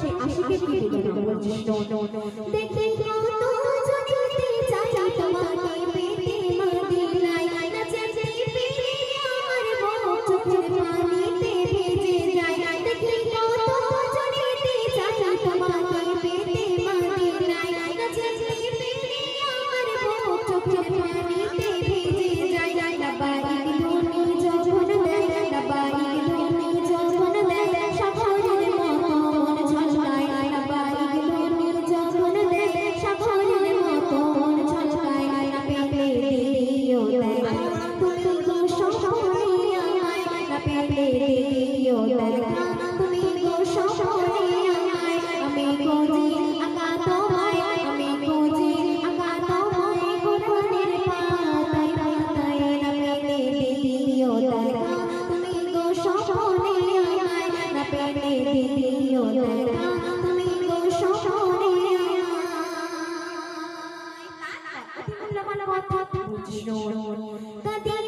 সেই আশিকে কি তোমাকে। দিও দেখা তুমি গো সপনে আমায় আমি খোঁজি আঁকা তোমায় আমি খোঁজি আঁকা তোমায় কোরআনের পাতায় পাতায় নামে দিও দেখা তুমি গো সপনে আমায় নামে দিও দেখা তুমি গো সপনে আমায় কথা বুঝলো কাদির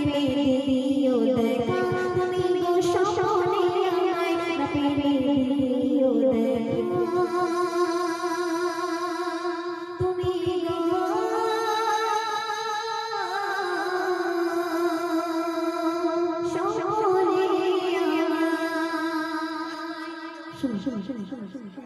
是的，是的，是的，是的，是的。